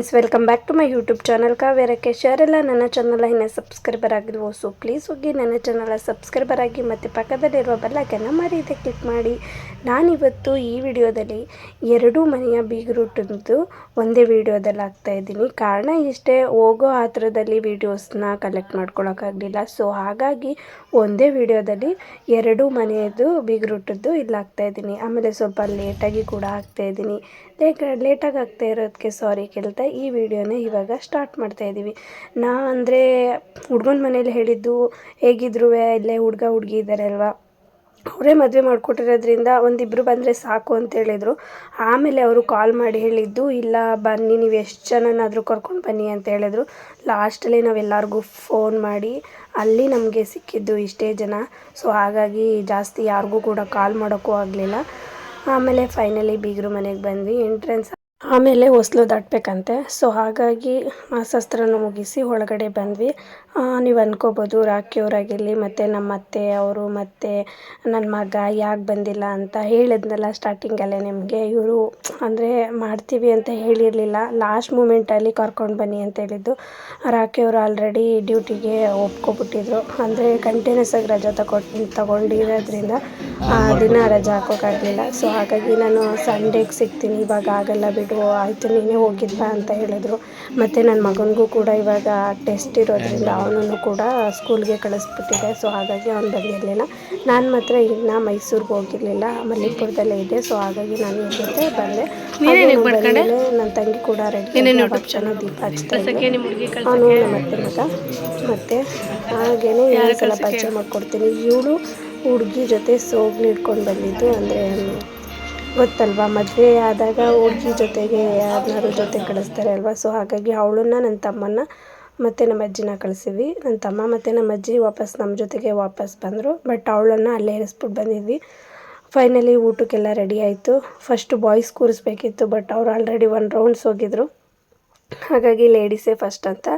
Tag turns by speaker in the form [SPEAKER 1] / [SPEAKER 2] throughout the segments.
[SPEAKER 1] Friends welcome back to my YouTube channel ಕಾವೇರಕ್ಕೆ ಎಲ್ಲ ನನ್ನ channel ಇನ್ನೂ ಸಬ್ಸ್ಕ್ರೈಬರ್ ಆಗಿಲ್ವೋ ಸೊ ಪ್ಲೀಸ್ ಹೋಗಿ ನನ್ನ ಚಾನಲ್ ಸಬ್ಸ್ಕ್ರೈಬರ್ ಆಗಿ ಮತ್ತು ಪಕ್ಕದಲ್ಲಿರುವ ಬೆಲ್ಲೈಕನ್ನ ಮರೀದೆ ಕ್ಲಿಕ್ ಮಾಡಿ. ನಾನಿವತ್ತು ಈ ವಿಡಿಯೋದಲ್ಲಿ ಎರಡೂ ಮನೆಯ ಬೀಗ್ರೂಟದ್ದು ಒಂದೇ ವಿಡಿಯೋದಲ್ಲಿ ಹಾಕ್ತಾ ಇದ್ದೀನಿ. ಕಾರಣ ಇಷ್ಟೇ, ಹೋಗೋ ಹತ್ರದಲ್ಲಿ ವೀಡಿಯೋಸ್ನ ಕಲೆಕ್ಟ್ ಮಾಡ್ಕೊಳ್ಳೋಕ್ಕಾಗಲಿಲ್ಲ ಸೊ ಹಾಗಾಗಿ ಒಂದೇ ವಿಡಿಯೋದಲ್ಲಿ ಎರಡೂ ಮನೆಯದು ಬೀಗರೂಟದ್ದು ಇಲ್ಲಿ ಹಾಕ್ತಾ ಇದ್ದೀನಿ. ಆಮೇಲೆ ಸ್ವಲ್ಪ ಲೇಟಾಗಿ ಕೂಡ ಹಾಕ್ತಾ ಇದ್ದೀನಿ. ಲೇಟ್, ಲೇಟಾಗಿ ಆಗ್ತಾ ಇರೋದಕ್ಕೆ ಸಾರಿ ಕೇಳ್ತಾ, ಈ ವಿಡಿಯೋನ ಇವಾಗ ಸ್ಟಾರ್ಟ್ ಮಾಡ್ತಾ ಇದ್ದೀವಿ. ನಾ ಅಂದರೆ ಹುಡ್ಗನ ಮನೇಲಿ ಹೇಳಿದ್ದು ಹೇಗಿದ್ರು ಇಲ್ಲೇ ಹುಡುಗ ಹುಡುಗಿ ಅಲ್ವಾ? ಅವರೇ ಮದುವೆ ಮಾಡಿಕೊಟ್ಟಿರೋದ್ರಿಂದ ಒಂದಿಬ್ಬರು ಬಂದರೆ ಸಾಕು ಅಂತ ಹೇಳಿದರು. ಆಮೇಲೆ ಅವರು ಕಾಲ್ ಮಾಡಿ ಹೇಳಿದ್ದು, ಇಲ್ಲ ಬನ್ನಿ, ನೀವು ಎಷ್ಟು ಜನನಾದರೂ ಕರ್ಕೊಂಡು ಬನ್ನಿ ಅಂತ ಹೇಳಿದ್ರು. ಲಾಸ್ಟಲ್ಲಿ ನಾವೆಲ್ಲರಿಗೂ ಫೋನ್ ಮಾಡಿ, ಅಲ್ಲಿ ನಮಗೆ ಸಿಕ್ಕಿದ್ದು ಇಷ್ಟೇ ಜನ. ಸೊ ಹಾಗಾಗಿ ಜಾಸ್ತಿ ಯಾರಿಗೂ ಕೂಡ ಕಾಲ್ ಮಾಡೋಕ್ಕೂ ಆಗಲಿಲ್ಲ. ಆಮೇಲೆ ಫೈನಲಿ ಬೀಗರು ಮನೆಗೆ ಬಂದ್ವಿ. ಎಂಟ್ರೆನ್ಸ್ ಆಮೇಲೆ ಹೊಸ್ಲು ದಾಟಬೇಕಂತೆ. ಸೊ ಹಾಗಾಗಿ ಆ ಶಸ್ತ್ರನ ಮುಗಿಸಿ ಒಳಗಡೆ ಬಂದ್ವಿ. ನೀವು ಅಂದ್ಕೋಬೋದು ರಾಖಿಯವರಾಗಿರಲಿ ಮತ್ತು ನಮ್ಮ ಅತ್ತೆ ಅವರು, ಮತ್ತು ನನ್ನ ಮಗ ಯಾಕೆ ಬಂದಿಲ್ಲ ಅಂತ ಹೇಳಿದ್ನಲ್ಲ ಸ್ಟಾರ್ಟಿಂಗಲ್ಲೇ ನಿಮಗೆ. ಇವರು ಅಂದರೆ ಮಾಡ್ತೀವಿ ಅಂತ ಹೇಳಿರಲಿಲ್ಲ. ಲಾಸ್ಟ್ ಮೂಮೆಂಟಲ್ಲಿ ಕರ್ಕೊಂಡು ಬನ್ನಿ ಅಂತ ಹೇಳಿದ್ದು. ರಾಖಿಯವರು ಆಲ್ರೆಡಿ ಡ್ಯೂಟಿಗೆ ಒಪ್ಕೊಬಿಟ್ಟಿದ್ರು. ಅಂದರೆ ಕಂಟಿನ್ಯೂಸ್ ಆಗಿ ರಜಾ ತಗೊಂಡು ತಗೊಂಡಿರೋದ್ರಿಂದ ದಿನ ರಜಾ ಹಾಕೋಕ್ಕಾಗಲಿಲ್ಲ ಸೊ ಹಾಗಾಗಿ ನಾನು ಸಂಡೇಗೆ ಸಿಗ್ತೀನಿ, ಇವಾಗ ಆಗಲ್ಲ ಬಿಡು. ಆಯಿತು ನೀನೇ ಹೋಗಿದ್ಬಾ ಅಂತ ಹೇಳಿದ್ರು. ಮತ್ತು ನನ್ನ ಮಗನಿಗೂ ಕೂಡ ಇವಾಗ ಟೆಸ್ಟ್ ಇರೋದ್ರಿಂದ ಅವನನ್ನು ಕೂಡ ಸ್ಕೂಲ್ಗೆ ಕಳಿಸ್ಬಿಟ್ಟಿದೆ. ಸೊ ಹಾಗಾಗಿ ಅವ್ನು ಬಂದಿರಲಿಲ್ಲ ನಾನು ಮಾತ್ರ ಇನ್ನು ಮೈಸೂರಿಗೆ ಹೋಗಿರಲಿಲ್ಲ. ಮಲ್ಲಿಪುರದಲ್ಲೇ ಇದೆ. ಸೊ ಹಾಗಾಗಿ ನಾನು ಇವ್ರ ಜೊತೆ ಬಂದೆ. ನನ್ನ ತಂಗಿ ಕೂಡ ರೆಡಿ ಚೆನ್ನಾಗಿ ದೀಪ ಹಚ್ತಾ ಇದ್ಲು. ಅವನು ಮತ್ತೆ ಮಗ. ಮತ್ತು ಹಾಗೇನೆ ಸಲ ಪರಿಚಯ ಮಾಡ್ಕೊಡ್ತೀನಿ. ಇವಳು ಹುಡುಗಿ ಜೊತೆ ಸೋಗ್ಲು ಹಿಡ್ಕೊಂಡು ಬಂದಿದ್ದು ಅಂದರೆ ಗೊತ್ತಲ್ವಾ? ಮದುವೆ ಆದಾಗ ಹುಡುಗಿ ಜೊತೆಗೆ ಯಾರನ್ನಾದ್ರೂ ಜೊತೆ ಕಳಿಸ್ತಾರೆ ಅಲ್ವಾ? ಸೊ ಹಾಗಾಗಿ ಅವಳನ್ನ ನನ್ನ ತಮ್ಮನ ಮತ್ತು ನಮ್ಮ ಅಜ್ಜಿನ ಕಳಿಸಿದ್ವಿ. ನನ್ನ ತಮ್ಮ ಮತ್ತು ನಮ್ಮ ಅಜ್ಜಿ ವಾಪಸ್ ನಮ್ಮ ಜೊತೆಗೆ ವಾಪಸ್ ಬಂದರು. ಬಟ್ ಅವಳನ್ನು ಅಲ್ಲೇ ಇರಿಸ್ಬಿಟ್ಟು ಬಂದಿದ್ವಿ. ಫೈನಲಿ ಊಟಕ್ಕೆಲ್ಲ ರೆಡಿ ಆಯಿತು. ಫಸ್ಟು ಬಾಯ್ಸ್ ಕೂರಿಸ್ಬೇಕಿತ್ತು ಬಟ್ ಅವ್ರು ಆಲ್ರೆಡಿ ಒನ್ ರೌಂಡ್ಸ್ ಹೋಗಿದ್ರು. ಹಾಗಾಗಿ ಲೇಡೀಸೇ ಫಸ್ಟ್ ಅಂತ.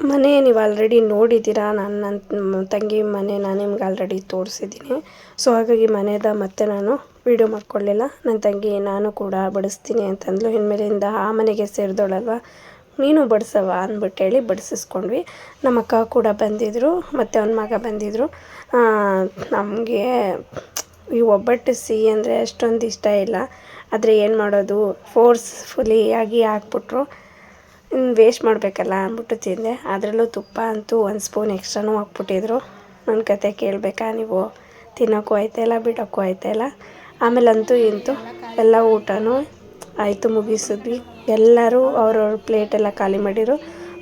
[SPEAKER 1] ಮನೆ ನೀವು ಆಲ್ರೆಡಿ ನೋಡಿದ್ದೀರಾ? ನಾನು ನನ್ನ ತಂಗಿ ಮನೆ ನಾನು ನಿಮ್ಗೆ ಆಲ್ರೆಡಿ ತೋರಿಸಿದ್ದೀನಿ. ಸೊ ಹಾಗಾಗಿ ಮನೆದ ಮತ್ತೆ ನಾನು ವೀಡಿಯೋ ಮಾಡ್ಕೊಳ್ಳಿಲ್ಲ. ನನ್ನ ತಂಗಿ ನಾನು ಕೂಡ ಬಡಿಸ್ತೀನಿ ಅಂತಂದ್ಲು. ಇನ್ಮೇಲಿಂದ ಆ ಮನೆಗೆ ಸೇರಿದೋಳಲ್ವ? ನೀನು ಬಡಿಸವ ಅಂದ್ಬಿಟ್ಟು ಹೇಳಿ ಬಡಿಸಿಸ್ಕೊಂಡ್ವಿ. ನಮ್ಮ ಅಕ್ಕ ಕೂಡ ಬಂದಿದ್ದರು ಮತ್ತು ಅವನ ಮಗ ಬಂದಿದ್ದರು ನಮಗೆ ಈ ಒಬ್ಬಟ್ಟು ಸಿಹಿ ಅಂದರೆ ಅಷ್ಟೊಂದು ಇಷ್ಟ ಇಲ್ಲ. ಆದರೆ ಏನು ಮಾಡೋದು? ಫೋರ್ಸ್ಫುಲಿ ಆಗಿ ಹಾಕ್ಬಿಟ್ರು. ವೇಸ್ಟ್ ಮಾಡಬೇಕಲ್ಲ ಅಂದ್ಬಿಟ್ಟು ತಿಂದೆ. ಅದರಲ್ಲೂ ತುಪ್ಪ ಅಂತೂ ಒಂದು ಸ್ಪೂನ್ ಎಕ್ಸ್ಟ್ರಾನೂ ಹಾಕ್ಬಿಟ್ಟಿದ್ರು. ನನ್ನ ಕತೆ ಕೇಳಬೇಕಾ ನೀವು? ತಿನ್ನೋಕ್ಕೂ ಆಯ್ತಾಯಿಲ್ಲ ಬಿಡೋಕ್ಕೂ ಆಯ್ತಾಯಿಲ್ಲ ಆಮೇಲೆ ಅಂತೂ ಇಂತೂ ಎಲ್ಲ ಊಟನೂ ಆಯಿತು, ಮುಗಿಸಿದ್ವಿ. ಎಲ್ಲರೂ ಅವ್ರವ್ರ ಪ್ಲೇಟೆಲ್ಲ ಖಾಲಿ ಮಾಡಿರು.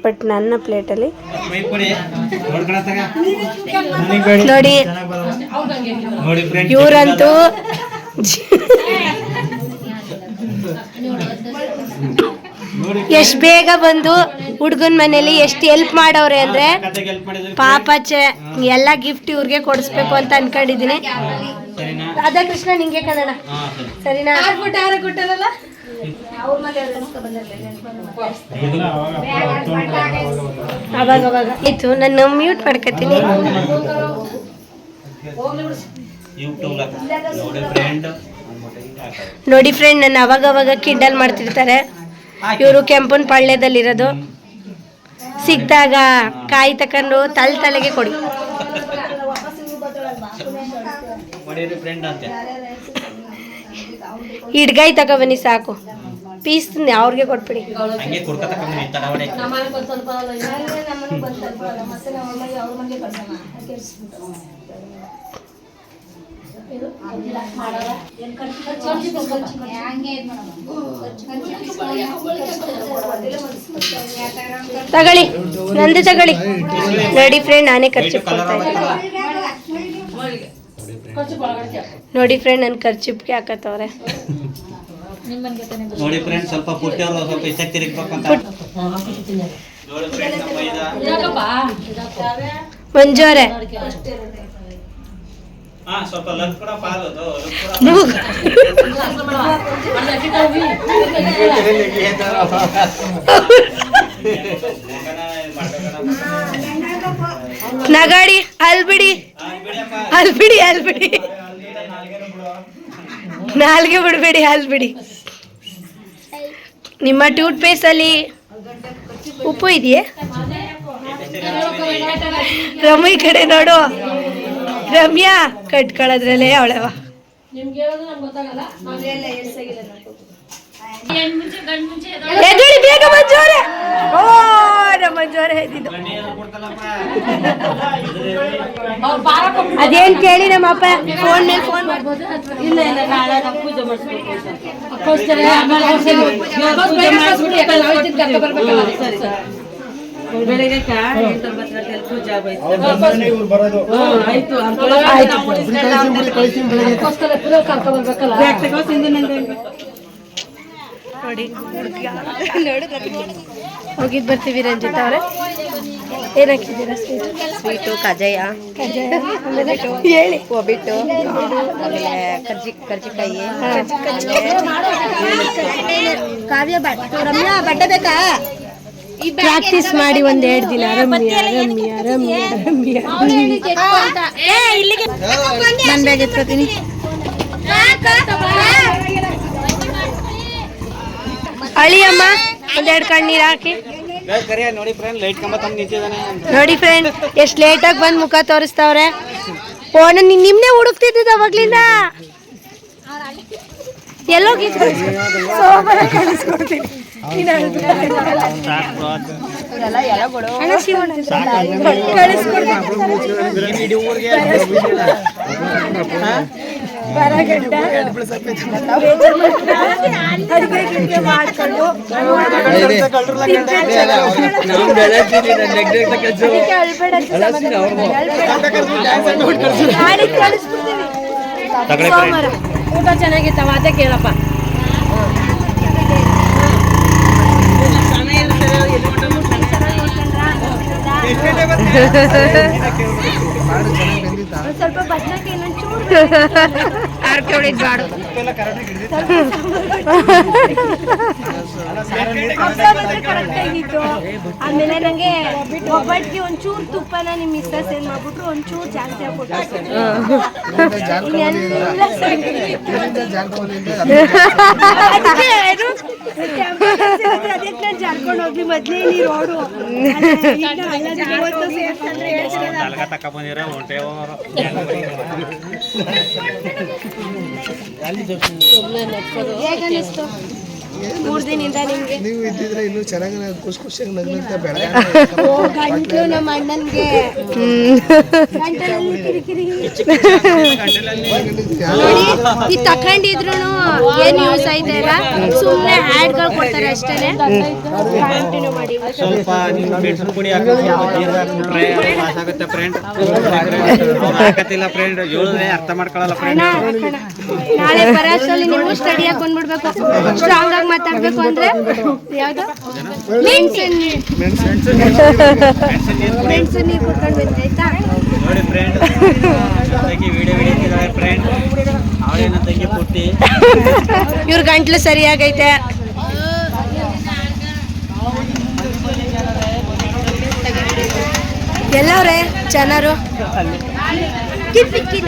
[SPEAKER 1] ಬಟ್ ನನ್ನ ಪ್ಲೇಟಲ್ಲಿ ನೋಡಿ, ಇವರಂತೂ ಎಷ್ಟು ಬೇಗ ಬಂದು ಹುಡುಗನ ಮನೇಲಿ ಎಷ್ಟು ಹೆಲ್ಪ್ ಮಾಡವ್ರೆ ಅಂದ್ರೆ
[SPEAKER 2] ಪಾಪ
[SPEAKER 1] ಪಾಪಚ್ಚೆ ಎಲ್ಲ ಗಿಫ್ಟ್ ಇವ್ರಿಗೆ ಕೊಡಿಸ್ಬೇಕು ಅಂತ ಅನ್ಕೊಂಡಿದೀನಿ
[SPEAKER 2] ಸರಿನಾ?
[SPEAKER 1] ರಾಧಾಕೃಷ್ಣ ನಿಂಗೆ ಕನ್ನಡ
[SPEAKER 2] ಹಾ ಸರಿ.
[SPEAKER 1] ಸರಿನಾ? ಅವಾಗ ಅವಾಗ ಇತ್ತು ನಾನು ಮ್ಯೂಟ್ ಮಾಡ್ಕೊತೀನಿ.
[SPEAKER 2] ಯೂಟ್ಯೂಬ್ ನೋಡಿ ಫ್ರೆಂಡ್
[SPEAKER 1] ನೋಡಿ ಫ್ರೆಂಡ್ ನನ್ನ ಅವಾಗ ಅವಾಗ ಕಿಂಡಲ್ ಮಾಡ್ತಿರ್ತಾರೆ. ಇವರು ಕೆಂಪನ ಪಾಳ್ಯದಲ್ಲಿರೋದು. ಸಿಕ್ಕಿದಾಗ ಕಾಯಿ ತಕೊಂಡು ತಲೆ ತಲೆಗೆ ಕೊಡಿ.
[SPEAKER 2] ಮಾಡಿರಿ ಫ್ರೆಂಡ್ ಅಂತೆ.
[SPEAKER 1] ಹಿಡ್ಗಾಯಿ ತಗೊಬನ್ನಿ ಸಾಕು. ಪೀಸ್ ಅವ್ರಿಗೆ ಕೊಟ್ಬಿಡಿ.
[SPEAKER 2] ಹಂಗೆ ಕುಡ್ಕತಕ್ಕ ತಡವಡೆ
[SPEAKER 1] ತಗೊಳ್ಳಿ ನಂದು ತಗೊಳ್ಳಿ. ನೋಡಿ ಫ್ರೆಂಡ್ ನಾನೇ ಖರ್ಚು ಕೊಡ್ತಾ ಇದ್ದೀನಿ. ನೋಡಿ ಫ್ರೆಂಡ್ ನನ್ನ ಖರ್ಚಿಪ್ಗೆ ಹಾಕತ್ತವ್ರೆ.
[SPEAKER 2] ನೋಡಿ ಫ್ರೆಂಡ್ ಸ್ವಲ್ಪ ಪುಟ್ಟಿಯವರು ಸ್ವಲ್ಪ ಇಷ್ಟ ತಿರುಗ್ಬೇಕಂತ ನೋಡಿ ಫ್ರೆಂಡ್ ನಮ್ಮ ಮೈದ
[SPEAKER 1] ಮಂಜು ಅವರೇ
[SPEAKER 2] ಸ್ವಲ್ಪ ಲಗ್ ಕೂಡ ಪಾಲು ಅದು ಕೂಡ ಮಗನ ಇದ್ ಮಾಡ್ಬೇಕಣ್ಣ.
[SPEAKER 1] ನಗಾಡಿ ಅಲ್ಬಿಡಿ
[SPEAKER 2] ಬಿಡಪ್ಪ.
[SPEAKER 1] ಬಿಡಿ
[SPEAKER 2] ಅಲ್ಲಿ ಬಿಡಿ.
[SPEAKER 1] ನಾಲ್ಗೆ ಬಿಡಬೇಡಿ ಬಿಡಿ.
[SPEAKER 3] ನಿಮ್ಮ ಟೂತ್ ಪೇಸ್ಟಲ್ಲಿ ಉಪ್ಪು ಇದೆಯೇ? ರಮ್ಯ ಈ ಕಡೆ ನೋಡು. ರಮ್ಯಾ ಕಟ್ಕೊಳ್ಳೋದ್ರಲ್ಲೇ ಅವಳವ. ಎದ್ದೇಳಿ ಅದೇನ್ ಕೇಳಿ ನಮ್ಮ ಅಪ್ಪ ಫೋನ್ ಮೇಲೆ ಫೋನ್ ಮಾಡ್ಬೋದು
[SPEAKER 4] ಇಲ್ಲ ಇಲ್ಲ ನಾಳೆ ನಾವು ಪೂಜೆ ಮಾಡಿಸ್ಬೇಕು ಅದಕ್ಕೋಸ್ಕರ ಆಮೇಲೆ ಔಷಧಿ ಪೂಜೆ ಮಾಡಿಸ್ಬಿಟ್ಟು ಯಾಕಂದ್ರೆ ಔಷಧಿ ಕರ್ಕೊ ಬರ್ಬೇಕಲ್ಲ. ಸರಿ ಸರಿ ಬೆಳಿಗ್ಗೆ ಎಂಟೊಂಬತ್ತು ಗಂಟೆಯಲ್ಲಿ ಪೂಜೆ ಆಗೋಯ್ತು ಹ್ಮ್, ಆಯ್ತು ಅಂದ್ಕೊಳ್ಳೋದು ನಾವು ಉಳಿಸ್ಕೊಳ್ಳೋ ಅಂತ. ಅದಕ್ಕೋಸ್ಕರ ಪುನಃ ಕರ್ಕೊ ಬರ್ಬೇಕಲ್ಲ. ಬ್ಯಾಗ್ ತಗೋ, ತಿಂದು ನಿಂದು.
[SPEAKER 3] ನೋಡಿ ಹೋಗಿದ್ ಬರ್ತೀವಿ ರಂಜಿತ ಅವರೇ. ಏನ್ ಹಾಕಿದ್ದೀರಾ ಸ್ವೀಟ್
[SPEAKER 5] ಸ್ವೀಟು ಕಜಾಯ
[SPEAKER 3] ಹೇಳಿ.
[SPEAKER 5] ಒಬ್ಬಿಟ್ಟು ಆಮೇಲೆ ಕರ್ಜಿ ಕರ್ಜಿಕಾಯಿ. ಕಾವ್ಯ ಬಟ್ಟೆ ರಮ್ಯಾ ಬಟ್ಟೆ ಬೇಕಾ?
[SPEAKER 3] ಪ್ರಾಕ್ಟೀಸ್ ಮಾಡಿ ಒಂದ್ ಎರಡ್ ದಿನ. ರಮ್ಯ ರಮ್ಯ ರಮ್ಯ ರಮ್ಯ.
[SPEAKER 5] ನಾನು ಬ್ಯಾಗ್ ಎತ್ಕೋತೀನಿ.
[SPEAKER 3] ಅಳಿಯಮ್ಮ. ಒಂದೆರಡು ಕಣ್ಣೀರ್ ಹಾಕಿ.
[SPEAKER 2] ನೋಡಿ ಫ್ರೆಂಡ್ ಲೈಟ್ ಕಂಬ ತಂದು ನಿಂತಿದ್ದಾನೆ
[SPEAKER 3] ನೋಡಿ ಫ್ರೆಂಡ್ ಎಷ್ಟ್ ಲೇಟಾಗಿ ಬಂದ್ ಮುಖ ತೋರಿಸ್ತಾವ್ರೆ. ಫೋನ್ ನಿಮ್ನೆ ಹುಡುಕ್ತಿದ್ದ ಅವಾಗ್ಲಿಂದ. ಎಲ್ಲೋಗಿ ಸೋಮವಾರ ಕಳಿಸ್ಕೊಡ್ತೀನಿ. ನೀನ್ ಅಳ್ಬೇಡ. ಅಣ್ಣ ಶಿವಣ್ಣ ಕಳಿಸ್ಕೊಡ್ತೀನಿ
[SPEAKER 2] ಇಡೀ ಊರಿಗೆ
[SPEAKER 3] ಬರಗಡ್ಡ ಅಡ್ಗೆ ಗಿಡ್ಗೆ ಮಾಡ್ಕೊಂಡು ಅದಕ್ಕೆ ಅಳ್ಬೇಡ ಅಂತ ಸಮಾಧಾನ ಅಳ್ಬೇಡ. ನಾಳೆಗ್ ಕಳಿಸ್ಬಿಡ್ತೀವಿ. ಸೋಮವಾರ
[SPEAKER 4] ಊಟ ಚೆನ್ನಾಗಿತ್ತವ ಅದೇ ಕೇಳಪ್ಪ
[SPEAKER 3] ಒಂದ್ ಸ್ವಲ್ಪ ಬದ್ನೆಕಾಯಿ ಇನ್ನೊಂದ್ ಚೂರು ಹಬ್ಬ ಬಂದ್ರೆ correct ಆಗಿತ್ತು. ಆಮೇಲೆ ನಂಗೆ ಒಬ್ಬಟ್ಟಿಗೆ ಒಂಚೂರು ತುಪ್ಪನ ನಿಮ್ ಮಿಸ್ಸಸ್ ಏನ್ ಮಾಡ್ಬಿಟ್ರು ಒಂಚೂರು ಜಾಸ್ತಿ ಹಾಕ್ಬಿಟ್ರು. ಜಾರ್ಕೊಂಡ್ ಹೋಗ್ಲಿ ಮೊದ್ಲೇ ನೀ ರೋಡು ಹೇಗನ್ನಿಸ್ತು ಮೂರ್ ದಿನದಿಂದ ನಿಮ್ಗೆ.
[SPEAKER 6] ನೀವು ಇದ್ದಿದ್ರೆ ಇನ್ನೂ ಚೆನ್ನಾಗಿ ಖುಷಿ ಖುಷಿಯಾಗಿ ನಗ್ನಂತ ಬೆಳಗ್ಗೆ
[SPEAKER 3] ಓ ಗಂಟ್ಲು ನಮ್ಮ ಅಣ್ಣನ್ಗೆ. ಗಂಟಲಲ್ಲಿ ಕಿರಿಕಿರಿ ನೋಡಿ ಇದು ತಕೊಂಡಿದ್ರು ಏನ್ ಯೂಸ್ ಆಯ್ತಾ ಸುಮ್ಮನೆ ಸುಮ್ನೆ ಗಳು ಕೊಡ್ತಾರೆ ಅಷ್ಟೇನೆ. ಕಂಟಿನ್ಯೂ ಮಾಡಿ.
[SPEAKER 2] ಸ್ವಲ್ಪ ನಿಮ್ಮ ಮೆಣಸಿನ ಪುಡಿ ಫ್ರೆಂಡ್ ಅವ್ರು ಹಾಕತ್ತಿಲ್ಲ ಫ್ರೆಂಡ್ ಹೇಳಿದ್ರೆ ಅರ್ಥ ಮಾಡ್ಕೊಳ್ಳಲ್ಲ ಫ್ರೆಂಡ್
[SPEAKER 3] ನಾಳೆ ಪರಾಸಲ್ಲಿ ನೀವು ಸ್ಟಡಿ ಹಾಕೊಂಡ್ಬಿಡ್ಬೇಕು ಬಂದ್ಬಿಡ್ಬೇಕು. ಸ್ಟ್ರಾಂಗ್ ಆಗಿ ಮಾತಾಡ್ಬೇಕು ಅಂದ್ರೆ ಯಾವ್ದು? ಮೆಣಸಿನ ಮೆಣಸು ನೀರು ಕುಡ್ಕೊಂಡು ಬಂದ್ರೆ ಆಯ್ತಾ?
[SPEAKER 2] ನೋಡಿ ಫ್ರೆಂಡ್ ತಂಗಿ ವಿಡಿಯೋ ವಿಡಿಯೋ ಫ್ರೆಂಡ್ ಅವಳೇನ ತಂಗಿ ಪುಟ್ಟಿ.
[SPEAKER 3] ಇವ್ರ ಗಂಟ್ಲು ಸರಿಯಾಗೈತೆ. ಎಲ್ಲವ್ರೆ ಜನರು?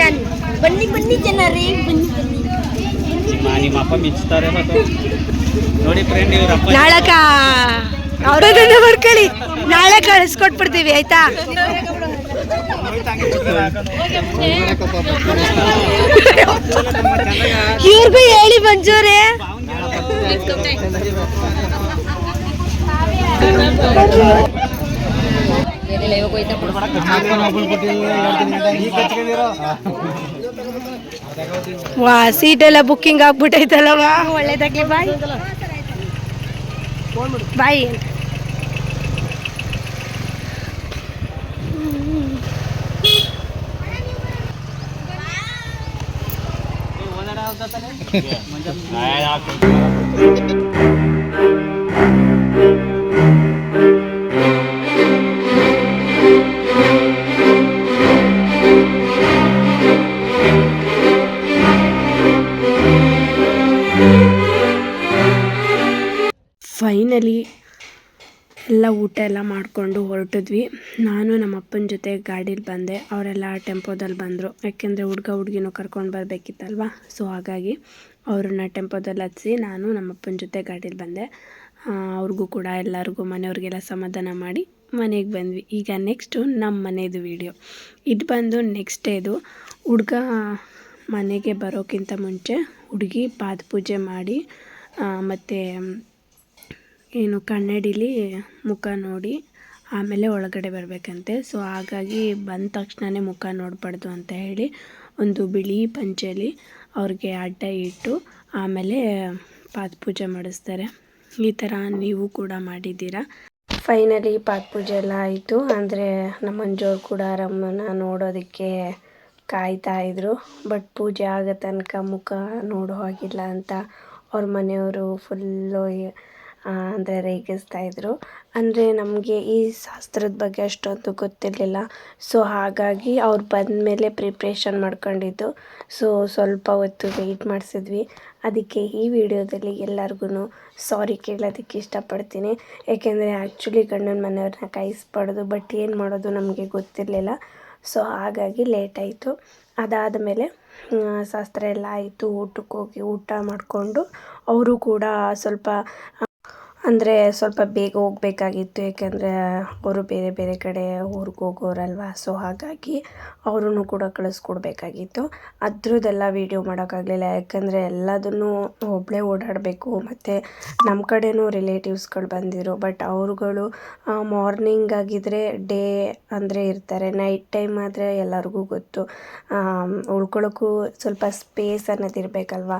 [SPEAKER 3] ನಾನು. ಬನ್ನಿ ಬನ್ನಿ ಜನರೇ ಬನ್ನಿ ಬನ್ನಿ.
[SPEAKER 2] ನಿಮ್ಮ ನಿಮ್ಮ ಅಪ್ಪ ಮಿಂಚ್ತಾರೆ ಮತ್ತು. ನೋಡಿ ಫ್ರೆಂಡ್ ಇವ್ರ ಅಪ್ಪ
[SPEAKER 3] ನಾಳಕ ಅವ್ರದನ್ನ ಬರ್ಕೊಳ್ಳಿ ನಾಳೆ ಕಳಿಸ್ಕೊಟ್ಬಿಡ್ತೀವಿ ಆಯ್ತಾ? ಇವ್ರಿಗೂ ಹೇಳಿ ಮಂಜೂರೇ. ವಾ ಸೀಟ್ ಎಲ್ಲ ಬುಕ್ಕಿಂಗ್ ಆಗ್ಬಿಟ್ಟೈತಲ್ಲವ ಒಳ್ಳೇದಾಗ್ಲಿ ಬಾಯ್ ಬಾಯ್ ಫೈನಲಿ ಊಟ ಎಲ್ಲ ಮಾಡಿಕೊಂಡು ಹೊರಟಿದ್ವಿ. ನಾನು ನಮ್ಮ ಅಪ್ಪನ ಜೊತೆ ಗಾಡೀಲಿ ಬಂದೆ. ಅವರೆಲ್ಲ ಟೆಂಪೋದಲ್ಲಿ ಬಂದರು. ಯಾಕೆಂದರೆ ಹುಡುಗ ಹುಡುಗಿನೂ ಕರ್ಕೊಂಡು ಬರಬೇಕಿತ್ತಲ್ವ? ಸೊ ಹಾಗಾಗಿ ಅವ್ರನ್ನ ಟೆಂಪೋದಲ್ಲಿ ಹತ್ಸಿ ನಾನು ನಮ್ಮ ಅಪ್ಪನ ಜೊತೆ ಗಾಡೀಲಿ ಬಂದೆ.
[SPEAKER 1] ಅವ್ರಿಗೂ ಕೂಡ ಎಲ್ಲರಿಗೂ ಮನೆಯವ್ರಿಗೆಲ್ಲ ಸಮಾಧಾನ ಮಾಡಿ ಮನೆಗೆ ಬಂದ್ವಿ. ಈಗ ನೆಕ್ಸ್ಟು ನಮ್ಮ ಮನೆಯದು ವಿಡಿಯೋ ಇದು ಬಂದು ನೆಕ್ಸ್ಟ್ ಡೇದು ಹುಡುಗ ಮನೆಗೆ ಬರೋಕ್ಕಿಂತ ಮುಂಚೆ ಹುಡುಗಿ ಪಾದ ಪೂಜೆ ಮಾಡಿ ಮತ್ತು ಏನು ಕನ್ನಡಿಲಿ ಮುಖ ನೋಡಿ ಆಮೇಲೆ ಒಳಗಡೆ ಬರಬೇಕಂತೆ. ಸೊ ಹಾಗಾಗಿ ಬಂದ ತಕ್ಷಣವೇ ಮುಖ ನೋಡಬಾರ್ದು ಅಂತ ಹೇಳಿ ಒಂದು ಬಿಳಿ ಪಂಚೆಯಲ್ಲಿ ಅವ್ರಿಗೆ ಅಡ್ಡ ಇಟ್ಟು ಆಮೇಲೆ ಪಾದ ಪೂಜೆ ಮಾಡಿಸ್ತಾರೆ. ಈ ಥರ ನೀವು ಕೂಡ ಮಾಡಿದ್ದೀರಾ? ಫೈನಲಿ ಪಾದ ಪೂಜೆ ಎಲ್ಲ ಆಯಿತು. ಅಂದರೆ ನಮ್ಮ ಕೂಡ ರಮ್ಮನ ನೋಡೋದಕ್ಕೆ ಕಾಯ್ತಾ ಇದ್ರು. ಬಟ್ ಪೂಜೆ ಆಗೋ ತನಕ ಮುಖ ನೋಡೋ ಹಾಗಿಲ್ಲ ಅಂತ ಅವ್ರ ಮನೆಯವರು ಫುಲ್ಲು ಅಂದರೆ ರೇಗಿಸ್ತಾ ಇದ್ದರು ಅಂದರೆ ನಮಗೆ ಈ ಶಾಸ್ತ್ರದ ಬಗ್ಗೆ ಅಷ್ಟೊಂದು ಗೊತ್ತಿರಲಿಲ್ಲ. ಸೊ ಹಾಗಾಗಿ ಅವ್ರು ಬಂದಮೇಲೆ ಪ್ರಿಪ್ರೇಷನ್ ಮಾಡ್ಕೊಂಡಿದ್ದು. ಸೊ ಸ್ವಲ್ಪ ಹೊತ್ತು ವೆಯ್ಟ್ ಮಾಡಿಸಿದ್ವಿ. ಅದಕ್ಕೆ ಈ ವಿಡಿಯೋದಲ್ಲಿ ಎಲ್ಲರಿಗೂ ಸಾರಿ ಕೇಳೋದಕ್ಕೆ ಇಷ್ಟಪಡ್ತೀನಿ. ಏಕೆಂದರೆ ಆ್ಯಕ್ಚುಲಿ ಗಂಡನ ಮನೆಯವ್ರನ್ನ ಕಾಯಿಸ್ಬಾರ್ದು ಬಟ್ ಏನು ಮಾಡೋದು ನಮಗೆ ಗೊತ್ತಿರಲಿಲ್ಲ. ಸೊ ಹಾಗಾಗಿ ಲೇಟ್ ಆಯಿತು. ಅದಾದ ಮೇಲೆ ಶಾಸ್ತ್ರ ಎಲ್ಲ ಆಯಿತು. ಊಟಕ್ಕೆ ಹೋಗಿ ಊಟ ಮಾಡಿಕೊಂಡು, ಅವರು ಕೂಡ ಸ್ವಲ್ಪ ಅಂದರೆ ಸ್ವಲ್ಪ ಬೇಗ ಹೋಗ್ಬೇಕಾಗಿತ್ತು, ಯಾಕೆಂದರೆ ಅವರು ಬೇರೆ ಬೇರೆ ಕಡೆ ಊರಿಗೆ ಹೋಗೋರಲ್ವ ಸೊ ಹಾಗಾಗಿ ಅವ್ರೂ ಕೂಡ ಕಳಿಸ್ಕೊಡ್ಬೇಕಾಗಿತ್ತು. ಅದ್ರದ್ದೆಲ್ಲ ವೀಡಿಯೋ ಮಾಡೋಕ್ಕಾಗಲಿಲ್ಲ, ಯಾಕಂದರೆ ಎಲ್ಲದನ್ನು ಒಬ್ಬಳೇ ಓಡಾಡಬೇಕು, ಮತ್ತು ನಮ್ಮ ಕಡೆಯೂ ರಿಲೇಟಿವ್ಸ್ಗಳು ಬಂದಿದ್ರು ಬಟ್ ಅವ್ರುಗಳು ಮಾರ್ನಿಂಗ್ ಆಗಿದ್ದರೆ ಡೇ ಅಂದರೆ ಇರ್ತಾರೆ ನೈಟ್ ಟೈಮ್ ಆದರೆ ಎಲ್ಲರಿಗೂ ಗೊತ್ತು. ಉಳ್ಕೊಳ್ಳೋಕ್ಕೂ ಸ್ವಲ್ಪ ಸ್ಪೇಸ್ ಅನ್ನೋದು ಇರಬೇಕಲ್ವ,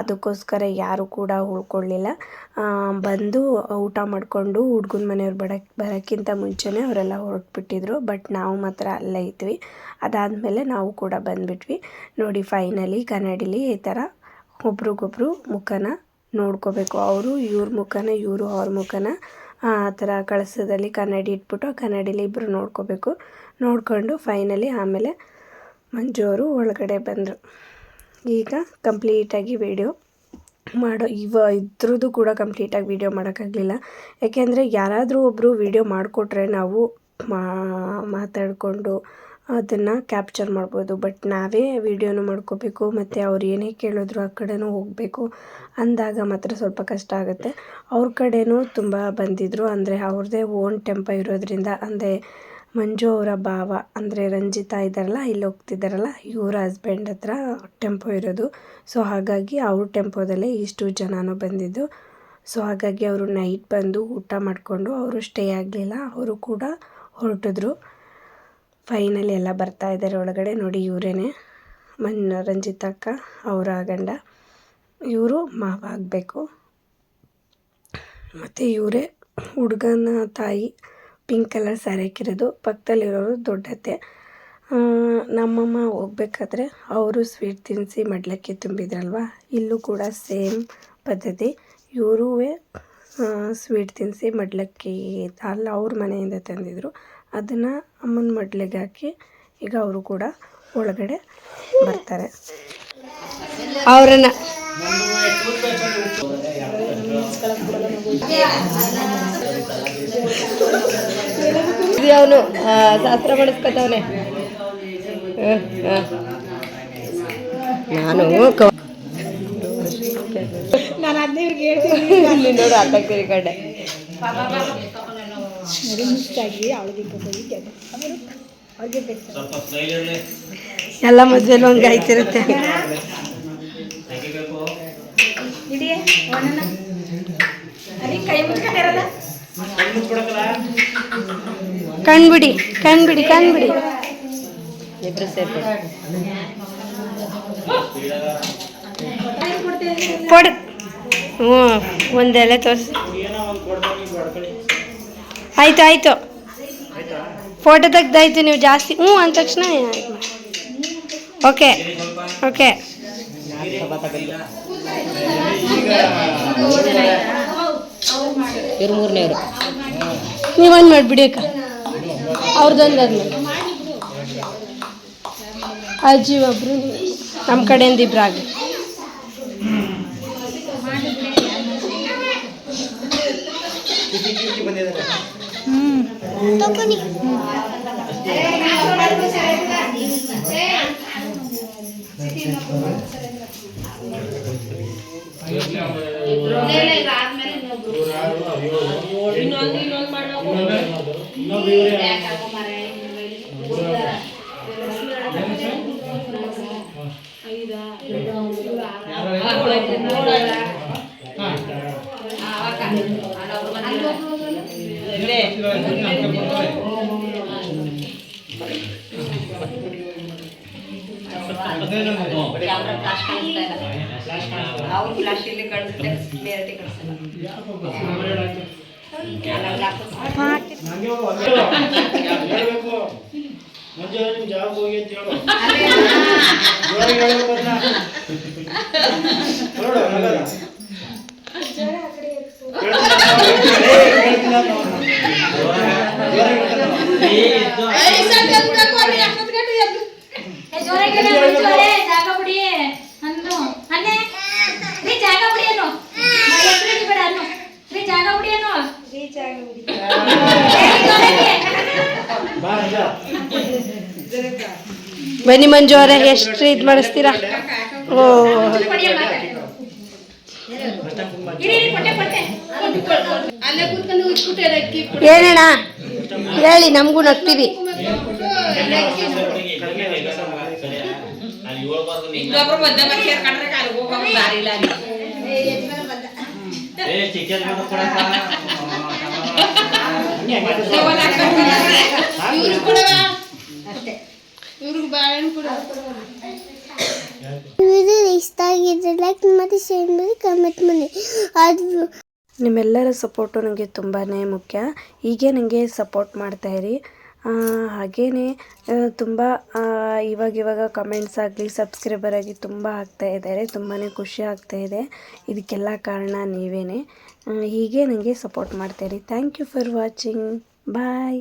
[SPEAKER 1] ಅದಕ್ಕೋಸ್ಕರ ಯಾರೂ ಕೂಡ ಉಳ್ಕೊಳ್ಳಿಲ್ಲ ಬಂದು ಊಟ ಮಾಡಿಕೊಂಡು ಹುಡ್ಗನ ಮನೆಯವ್ರು ಬಡಕ್ಕೆ ಬರೋಕ್ಕಿಂತ ಮುಂಚೆನೇ ಅವರೆಲ್ಲ ಹೊರಟ್ಬಿಟ್ಟಿದ್ರು. ಬಟ್ ನಾವು ಮಾತ್ರ ಅಲ್ಲೇ ಇದ್ವಿ. ಅದಾದಮೇಲೆ ನಾವು ಕೂಡ ಬಂದುಬಿಟ್ವಿ. ನೋಡಿ, ಫೈನಲಿ ಕನ್ನಡಿಲಿ ಈ ಥರ ಒಬ್ರಿಗೊಬ್ರು ಮುಖನ ನೋಡ್ಕೋಬೇಕು. ಅವರು ಇವ್ರ ಮುಖನ, ಇವರು ಅವ್ರ ಮುಖನ, ಆ ಥರ ಕಳಸದಲ್ಲಿ ಕನ್ನಡಿ ಇಟ್ಬಿಟ್ಟು ಕನ್ನಡಿಲಿ ಇಬ್ಬರು ನೋಡ್ಕೋಬೇಕು. ನೋಡಿಕೊಂಡು ಫೈನಲಿ ಆಮೇಲೆ ಮಂಜು ಅವರು ಒಳಗಡೆ ಬಂದರು. ಈಗ ಕಂಪ್ಲೀಟಾಗಿ ವಿಡಿಯೋ ಮಾಡೋ ಇವ ಇದ್ರದ್ದು ಕೂಡ ಕಂಪ್ಲೀಟಾಗಿ ವೀಡಿಯೋ ಮಾಡೋಕ್ಕಾಗಲಿಲ್ಲ. ಯಾಕೆಂದರೆ ಯಾರಾದರೂ ಒಬ್ಬರು ವೀಡಿಯೋ ಮಾಡಿಕೊಟ್ರೆ ನಾವು ಮಾತಾಡಿಕೊಂಡು ಅದನ್ನು ಕ್ಯಾಪ್ಚರ್ ಮಾಡ್ಬೋದು. ಬಟ್ ನಾವೇ ವೀಡಿಯೋನು ಮಾಡ್ಕೋಬೇಕು, ಮತ್ತು ಅವ್ರು ಏನೇ ಕೇಳಿದ್ರು ಆ ಕಡೆನೂ ಹೋಗಬೇಕು. ಅಂದಾಗ ಮಾತ್ರ ಸ್ವಲ್ಪ ಕಷ್ಟ ಆಗುತ್ತೆ. ಅವ್ರ ಕಡೆನೂ ತುಂಬ ಬಂದಿದ್ದರು ಅಂದರೆ ಅವ್ರದ್ದೇ ಓನ್ ಟೆಂಪ ಇರೋದ್ರಿಂದ, ಅಂದರೆ ಮಂಜು ಅವರ ಭಾವ ಅಂದರೆ ರಂಜಿತಾ ಇದ್ದಾರಲ್ಲ, ಇಲ್ಲಿ ಹೋಗ್ತಿದ್ದಾರಲ್ಲ, ಇವರ ಹಸ್ಬೆಂಡ್ ಹತ್ರ ಟೆಂಪೋ ಇರೋದು. ಸೊ ಹಾಗಾಗಿ ಅವ್ರ ಟೆಂಪೋದಲ್ಲೇ ಇಷ್ಟು ಜನನೂ ಬಂದಿದ್ದು. ಸೊ ಹಾಗಾಗಿ ಅವರು ನೈಟ್ ಬಂದು ಊಟ ಮಾಡಿಕೊಂಡು ಅವರು ಸ್ಟೇ ಆಗಲಿಲ್ಲ, ಅವರು ಕೂಡ ಹೊರಟಿದ್ರು. ಫೈನಲಿ ಎಲ್ಲ ಬರ್ತಾ ಇದ್ದಾರೆ ಒಳಗಡೆ ನೋಡಿ ಇವರೇನೆ, ಮನ್ ರಂಜಿತಕ್ಕ ಅವರ ಗಂಡ. ಇವರು ಮಾವ ಆಗಬೇಕು. ಮತ್ತು ಇವರೇ ಹುಡುಗನ ತಾಯಿ. ಪಿಂಕ್ ಕಲರ್ ಸ್ಯಾರಿ ಹಾಕಿರೋದು. ಪಕ್ಕದಲ್ಲಿರೋರು ದೊಡ್ಡತ್ತೆ ನಮ್ಮಮ್ಮ ಹೋಗ್ಬೇಕಾದ್ರೆ ಅವರು ಸ್ವೀಟ್ ತಿನ್ನಿಸಿ ಮಡ್ಲಕ್ಕಿ ತುಂಬಿದ್ರಲ್ವ? ಇಲ್ಲೂ ಕೂಡ ಸೇಮ್ ಪದ್ಧತಿ. ಇವರೂ ಸ್ವೀಟ್ ತಿನ್ನಿಸಿ ಮಡ್ಲಕ್ಕಿ ಅಲ್ಲ, ಅವ್ರ ಮನೆಯಿಂದ ತಂದಿದ್ರು. ಅದನ್ನು ಅಮ್ಮನ ಮಡ್ಲಿಗೆ ಹಾಕಿ ಈಗ ಅವರು ಕೂಡ ಒಳಗಡೆ ಬರ್ತಾರೆ. ಅವರನ್ನು ಇದು ಅವನು ಶಾಸ್ತ್ರ ಮಾಡಿಸ್ಕೊತವನೆ ನಾನು ನಾನು ಅಲ್ಲಿ ನೋಡು ಅತ್ತಕ್ಕೆ ಕಡೆ ಎಲ್ಲ ಮದುವೆಲಿ ಒಂದು ಗಾಯ್ತಿರುತ್ತೆ ಕಣ್ಬಿಡಿ ಕಣ್ಬಿಡಿ ಕಣ್ಬಿಡಿ. ಇಬ್ರು ಸೇರ್ಬಿಡಿ ಕೊಡು. ಹ್ಞೂ ಒಂದೆಲ್ಲ ತೋರಿಸಿ. ಆಯ್ತು ಆಯಿತು. ಫೋಟೋ ತೆಗ್ದಾಯ್ತು ನೀವು ಜಾಸ್ತಿ ಹ್ಞೂ ಅಂದ ತಕ್ಷಣ ಓಕೆ ಓಕೆ.
[SPEAKER 4] ಇವ್ರು ಮೂರನೇವ್ರು
[SPEAKER 1] ನೀವೊಂದು ಮಾಡಿಬಿಡಿ ಅಕ್ಕ. ಅವ್ರದ್ದೊಂದು ಅದ್ನ. ಅಜ್ಜಿ ಒಬ್ರು ನಮ್ಮ ಕಡೆಯಿಂದ ಇಬ್ಬರಾಗಿ ಹ್ಞೂ ಇಬ್ರು ಆಗಲಿ
[SPEAKER 7] ಜಾಗ ಬಿಡಿ ಅನ್ನು ಅನ್ನೆ ರೀ ಜಾಗ ಬಿಡಿ ಅನ್ನು ಎತ್ತಿ ಬೇಡ ಅನ್ನು ರೀ ಜಾಗ ಬಿಡಿ ಅನ್ನು ರೀ ಜಾಗ ಬಿಡಿ
[SPEAKER 1] ಬನ್ನಿ ಮಂಜು ಅವರೇ ಎಷ್ಟು ಇದು ಮಾಡಿಸ್ತೀರಾ? ಓ. ಏನಣ್ಣ ಹೇಳಿ ನಮಗೂ ನಗ್ತೀವಿ.
[SPEAKER 2] ಇನ್ನೊಬ್ರು
[SPEAKER 8] ವಿಡಿಯೋ ಇಷ್ಟ ಆಗಿದ್ರೆ ಲೈಕ್ ಮಾಡಿ ಶೇರ್ ಮಾಡಿ ಕಮೆಂಟ್ ಮಾಡಿ
[SPEAKER 1] ನಿಮ್ಮೆಲ್ಲರ ಸಪೋರ್ಟು ನನಗೆ ತುಂಬಾ ಮುಖ್ಯ ಹೀಗೆ ನನಗೆ ಸಪೋರ್ಟ್ ಮಾಡ್ತಾಯಿರಿ ಹಾಗೆಯೇ ತುಂಬ ಇವಾಗ ಇವಾಗ ಕಮೆಂಟ್ಸ್ ಆಗಲಿ ಸಬ್ಸ್ಕ್ರೈಬರ್ ಆಗಿ ತುಂಬ ಆಗ್ತಾ ಇದ್ದಾರೆ. ತುಂಬಾ ಖುಷಿ ಆಗ್ತಾ ಇದೆ. ಇದಕ್ಕೆಲ್ಲ ಕಾರಣ ನೀವೇ ಹೀಗೆ ನನಗೆ support ಮಾಡ್ತಾಯಿರಿ thank you for watching bye